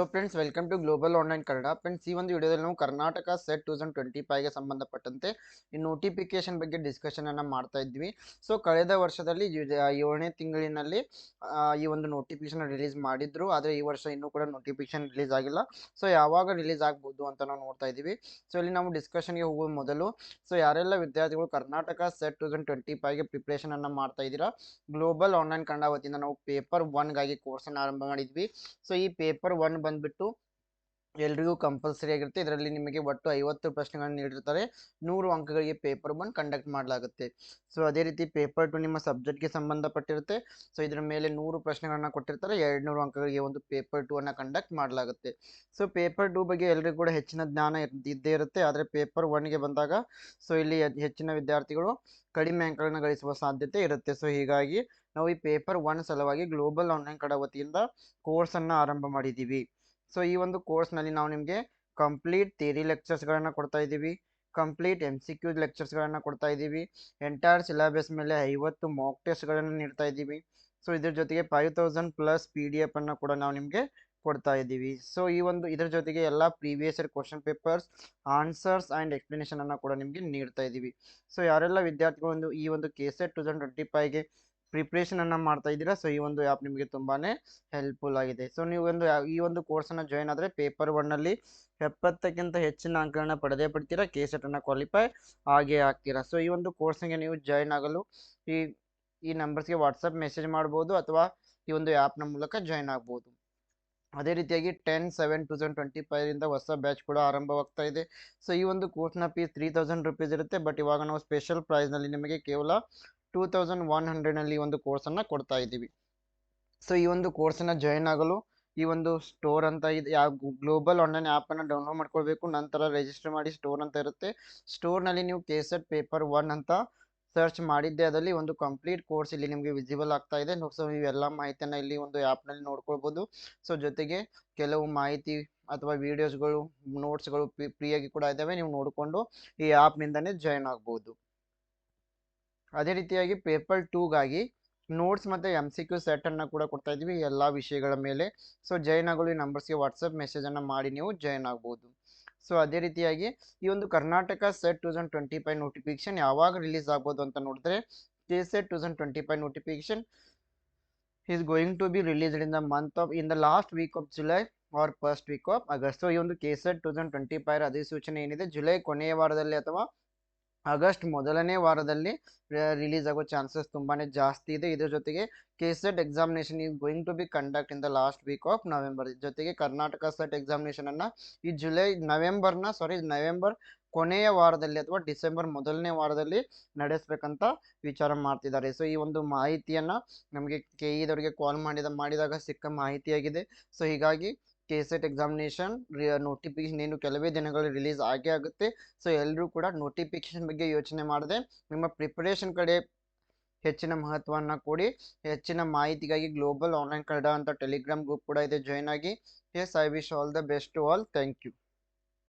Hello friends welcome to global online Kannada friends ಈ ಒಂದು ವಿಡಿಯೋದಲ್ಲಿ ನಾವು Karnataka SET two thousand twenty ಫೈವ್ಗೆ ಸಂಬಂಧಪಟ್ಟಂತೆ ಈ ನೋಟಿಫಿಕೇಶನ್ ಬಗ್ಗೆ ಡಿಸ್ಕಷನ್ ಅನ್ನ ಮಾಡ್ತಾ ಇದ್ವಿ. ಸೊ ಕಳೆದ ವರ್ಷದಲ್ಲಿ ಏಳನೇ ತಿಂಗಳಿನಲ್ಲಿ ಈ ಒಂದು ನೋಟಿಫಿಕೇಶನ್ ರಿಲೀಸ್ ಮಾಡಿದ್ರು. ಆದರೆ ಈ ವರ್ಷ ಇನ್ನೂ ಕೂಡ ನೋಟಿಫಿಕೇಶನ್ ರಿಲೀಸ್ ಆಗಿಲ್ಲ. ಸೊ ಯಾವಾಗ ರಿಲೀಸ್ ಆಗ್ಬೋದು ಅಂತ ನಾವು ನೋಡ್ತಾ ಇದ್ದೀವಿ. ಸೊ ಇಲ್ಲಿ ನಾವು ಡಿಸ್ಕಷನ್ಗೆ ಹೋಗುವ ಮೊದಲು ಸೊ ಯಾರೆಲ್ಲ ವಿದ್ಯಾರ್ಥಿಗಳು Karnataka SET two thousand twenty ಫೈವ್ಗೆ preparation ಅನ್ನ ಮಾಡ್ತಾ ಇದ್ದೀರಾ? ಗ್ಲೋಬಲ್ ಆನ್ಲೈನ್ ಕನ್ನಡ ವತಿಯಿಂದ ನಾವು ಪೇಪರ್ ಒನ್ಗಾಗಿ ಕೋರ್ಸನ್ನು ಆರಂಭ ಮಾಡಿದ್ವಿ. ಸೊ ಈ ಪೇಪರ್ ಒನ್ ಬಂದ್ಬಿಟ್ಟು ಎಲ್ರಿಗೂ ಕಂಪಲ್ಸರಿ ಆಗಿರುತ್ತೆ. ಇದರಲ್ಲಿ ನಿಮಗೆ ಒಟ್ಟು ಐವತ್ತು ಪ್ರಶ್ನೆಗಳನ್ನು ನೀಡಿರ್ತಾರೆ. ನೂರು ಅಂಕಗಳಿಗೆ ಪೇಪರ್ ಒನ್ ಕಂಡಕ್ಟ್ ಮಾಡಲಾಗುತ್ತೆ. ಸೊ ಅದೇ ರೀತಿ ಪೇಪರ್ ಟು ನಿಮ್ಮ ಸಬ್ಜೆಕ್ಟ್ಗೆ ಸಂಬಂಧಪಟ್ಟಿರುತ್ತೆ. ಸೊ ಇದರ ಮೇಲೆ ನೂರು ಪ್ರಶ್ನೆಗಳನ್ನ ಕೊಟ್ಟಿರ್ತಾರೆ. ಎರಡು ನೂರು ಅಂಕಗಳಿಗೆ ಒಂದು ಪೇಪರ್ ಟು ಅನ್ನ ಕಂಡಕ್ಟ್ ಮಾಡಲಾಗುತ್ತೆ. ಸೊ ಪೇಪರ್ ಟು ಬಗ್ಗೆ ಎಲ್ರಿಗೂ ಕೂಡ ಹೆಚ್ಚಿನ ಜ್ಞಾನ ಇದ್ದೇ ಇರುತ್ತೆ. ಆದರೆ ಪೇಪರ್ ಒನ್ಗೆ ಬಂದಾಗ ಸೊ ಇಲ್ಲಿ ಹೆಚ್ಚಿನ ವಿದ್ಯಾರ್ಥಿಗಳು ಕಡಿಮೆ ಅಂಕಗಳನ್ನು ಗಳಿಸುವ ಸಾಧ್ಯತೆ ಇರುತ್ತೆ. ಸೊ ಹೀಗಾಗಿ ನಾವು ಈ ಪೇಪರ್ ಒನ್ ಸಲುವಾಗಿ ಗ್ಲೋಬಲ್ ಆನ್ಲೈನ್ ಕಡ ವತಿಯಿಂದ ಕೋರ್ಸನ್ನು ಆರಂಭ ಮಾಡಿದ್ದೀವಿ ಸೊ ಈ ಒಂದು ಕೋರ್ಸ್ನಲ್ಲಿ ನಾವು ನಿಮಗೆ ಕಂಪ್ಲೀಟ್ ಥಿಯರಿ ಲೆಕ್ಚರ್ಸ್ಗಳನ್ನು ಕೊಡ್ತಾ ಇದ್ದೀವಿ. ಕಂಪ್ಲೀಟ್ ಎಂ ಸಿ ಕ್ಯೂ ಲೆಕ್ಚರ್ಸ್ಗಳನ್ನು ಕೊಡ್ತಾ ಇದ್ದೀವಿ. ಎಂಟೈರ್ ಸಿಲೆಬಸ್ ಮೇಲೆ ಐವತ್ತು ಮಾಕ್ ಟೆಸ್ಟ್ಗಳನ್ನು ನೀಡ್ತಾ ಇದ್ದೀವಿ. ಸೊ ಇದ್ರ ಜೊತೆಗೆ five thousand plus P D F ಅನ್ನು ಕೂಡ ನಾವು ನಿಮಗೆ ಕೊಡ್ತಾ ಇದ್ದೀವಿ. ಸೊ ಈ ಒಂದು ಇದ್ರ ಜೊತೆಗೆ ಎಲ್ಲ previous year question papers answers and explanation ಅನ್ನು ಕೂಡ ನಿಮಗೆ ನೀಡ್ತಾ ಇದ್ದೀವಿ. ಸೊ ಯಾರೆಲ್ಲ ವಿದ್ಯಾರ್ಥಿಗಳು ಈ ಒಂದು K SET two thousand twenty ಫೈವ್ಗೆ preparation ಅನ್ನ ಮಾಡ್ತಾ ಇದ್ದೀರಾ? ಸೊ ಈ ಒಂದು ಆ್ಯಪ್ ನಿಮಗೆ ತುಂಬಾ ಹೆಲ್ಪ್ಫುಲ್ ಆಗಿದೆ. ಸೊ ನೀವು ಒಂದು, ಈ ಒಂದು ಕೋರ್ಸನ್ನು ಜಾಯ್ನ್ ಆದರೆ ಪೇಪರ್ ಒನ್ನಲ್ಲಿ ಎಪ್ಪತ್ತಕ್ಕಿಂತ ಹೆಚ್ಚಿನ ಅಂಕಗಳನ್ನ ಪಡೆದೇ ಪಡ್ತೀರಾ ಕೆ ಸೆಟನ್ನು ಕ್ವಾಲಿಫೈ ಆಗೇ ಆಗ್ತೀರಾ? ಸೊ ಈ ಒಂದು ಕೋರ್ಸ್ಗೆ ನೀವು ಜಾಯ್ನ್ ಆಗಲು ಈ ಈ ನಂಬರ್ಸ್ಗೆ ವಾಟ್ಸಪ್ ಮೆಸೇಜ್ ಮಾಡ್ಬೋದು ಅಥವಾ ಈ ಒಂದು ಆ್ಯಪ್ನ ಮೂಲಕ ಜಾಯ್ನ್ ಆಗ್ಬೋದು. ಅದೇ ರೀತಿಯಾಗಿ ten seven two thousand twenty ಫೈವಿಂದ ಹೊಸ ಬ್ಯಾಚ್ ಕೂಡ ಆರಂಭವಾಗ್ತಾ ಇದೆ. ಸೊ ಈ ಒಂದು ಕೋರ್ಸ್ನ ಫೀಸ್ ತ್ರೀ ತೌಸಂಡ್ ರುಪೀಸ್ ಇರುತ್ತೆ. ಬಟ್ ಇವಾಗ ನಾವು ಸ್ಪೆಷಲ್ ಪ್ರೈಸ್ನಲ್ಲಿ ನಿಮಗೆ ಕೇವಲ ಟೂ ತೌಸಂಡ್ ಒನ್ ಹಂಡ್ರೆಡ್ನಲ್ಲಿ ಈ ಒಂದು ಕೋರ್ಸನ್ನು ಕೊಡ್ತಾ ಇದ್ದೀವಿ. ಸೊ ಈ ಒಂದು ಕೋರ್ಸನ್ನು ಜಾಯಿನ್ ಆಗಲು ಈ ಒಂದು ಸ್ಟೋರ್ ಅಂತ ಇದೆ ಯಾವ ಗ್ಲೋಬಲ್ ಆನ್ಲೈನ್ ಆ್ಯಪನ್ನು ಡೌನ್ಲೋಡ್ ಮಾಡ್ಕೊಳ್ಬೇಕು, ನಂತರ ರಿಜಿಸ್ಟರ್ ಮಾಡಿ ಸ್ಟೋರ್ ಅಂತ ಇರುತ್ತೆ. ಸ್ಟೋರ್ನಲ್ಲಿ ನೀವು ಕೇಸೆಟ್ ಪೇಪರ್ ಒನ್ ಅಂತ ಸರ್ಚ್ ಮಾಡಿದ್ದೆ ಅದರಲ್ಲಿ ಒಂದು ಕಂಪ್ಲೀಟ್ ಕೋರ್ಸ್ ಇಲ್ಲಿ ನಿಮಗೆ ವಿಸಿಬಲ್ ಆಗ್ತಾ ಇದೆ. ಸೊ ಇವೆಲ್ಲ ಮಾಹಿತಿಯನ್ನು ಇಲ್ಲಿ ಒಂದು ಆ್ಯಪ್ನಲ್ಲಿ ನೋಡ್ಕೊಳ್ಬೋದು. ಸೊ ಜೊತೆಗೆ ಕೆಲವು ಮಾಹಿತಿ ಅಥವಾ ವಿಡಿಯೋಸ್ಗಳು ನೋಟ್ಸ್ಗಳು ಫ್ರೀಯಾಗಿ ಕೂಡ ಇದ್ದಾವೆ ನೀವು ನೋಡಿಕೊಂಡು ಈ ಆ್ಯಪ್ನಿಂದನೇ ಜಾಯ್ನ್ ಆಗ್ಬೋದು. ಅದೇ ರೀತಿಯಾಗಿ ಪೇಪರ್ ಟೂಗಾಗಿ ನೋಟ್ಸ್ ಮತ್ತು ಎಂ ಸಿ ಕ್ಯೂ ಸೆಟನ್ನು ಕೂಡ ಕೊಡ್ತಾ ಇದ್ದೀವಿ, ಎಲ್ಲ ವಿಷಯಗಳ ಮೇಲೆ. ಸೊ ಜಾಯ್ನ್ ಆಗಲು ಈ ನಂಬರ್ಸ್ಗೆ ವಾಟ್ಸಪ್ ಮೆಸೇಜನ್ನು ಮಾಡಿ ನೀವು ಜಾಯ್ನ್ ಆಗ್ಬೋದು. ಸೊ ಅದೇ ರೀತಿಯಾಗಿ ಈ ಒಂದು Karnataka SET two thousand twenty five notification ಯಾವಾಗ ರಿಲೀಸ್ ಆಗ್ಬೋದು ಅಂತ ನೋಡಿದ್ರೆ, K SET two thousand twenty five notification is going to be released in the month of in the last week of July or first week of August so ಈ ಒಂದು K SET two thousand twenty five ಅಧಿಸೂಚನೆ ಏನಿದೆ July ಕೊನೆಯ ವಾರದಲ್ಲಿ ಅಥವಾ August ಮೊದಲನೇ ವಾರದಲ್ಲಿ release ಆಗೋ ಚಾನ್ಸಸ್ ತುಂಬಾ ಜಾಸ್ತಿ ಇದೆ. ಇದ್ರ ಜೊತೆಗೆ K SET examination is going to be conduct in the last week of November ಜೊತೆಗೆ ಕರ್ನಾಟಕ ಸೆಟ್ ಎಕ್ಸಾಮಿನೇಷನ್ ಅನ್ನ ಈ ಜುಲೈ ನವೆಂಬರ್ನ ಸಾರಿ ನವೆಂಬರ್ ಕೊನೆಯ ವಾರದಲ್ಲಿ ಅಥವಾ ಡಿಸೆಂಬರ್ ಮೊದಲನೇ ವಾರದಲ್ಲಿ ನಡೆಸಬೇಕಂತ ವಿಚಾರ ಮಾಡ್ತಿದ್ದಾರೆ. ಸೊ ಈ ಒಂದು ಮಾಹಿತಿಯನ್ನ ನಮಗೆ ಕೆ ಇದವರಿಗೆ ಕಾಲ್ ಮಾಡಿದ, ಮಾಡಿದಾಗ ಸಿಕ್ಕ ಮಾಹಿತಿಯಾಗಿದೆ. ಸೊ ಹೀಗಾಗಿ ಕೆ ಸೆಟ್ ಎಕ್ಸಾಮಿನೇಷನ್ ನೋಟಿಫಿಕೇಶನ್ ಏನು ಕೆಲವೇ ದಿನಗಳಲ್ಲಿ ರಿಲೀಸ್ ಆಗೇ ಆಗುತ್ತೆ. ಸೊ ಎಲ್ಲರೂ ಕೂಡ ನೋಟಿಫಿಕೇಶನ್ ಬಗ್ಗೆ ಯೋಚನೆ ಮಾಡದೆ, ನಿಮ್ಮ ಪ್ರಿಪರೇಷನ್ ಕಡೆ ಹೆಚ್ಚಿನ ಮಹತ್ವವನ್ನು ಕೊಡಿ. ಹೆಚ್ಚಿನ ಮಾಹಿತಿಗಾಗಿ ಗ್ಲೋಬಲ್ ಆನ್ಲೈನ್ ಕನ್ನಡ ಅಂತ ಟೆಲಿಗ್ರಾಮ್ ಗ್ರೂಪ್ ಕೂಡ ಇದೆ. ಜಾಯ್ನ್ ಆಗಿ. Yes I wish all the best to all thank you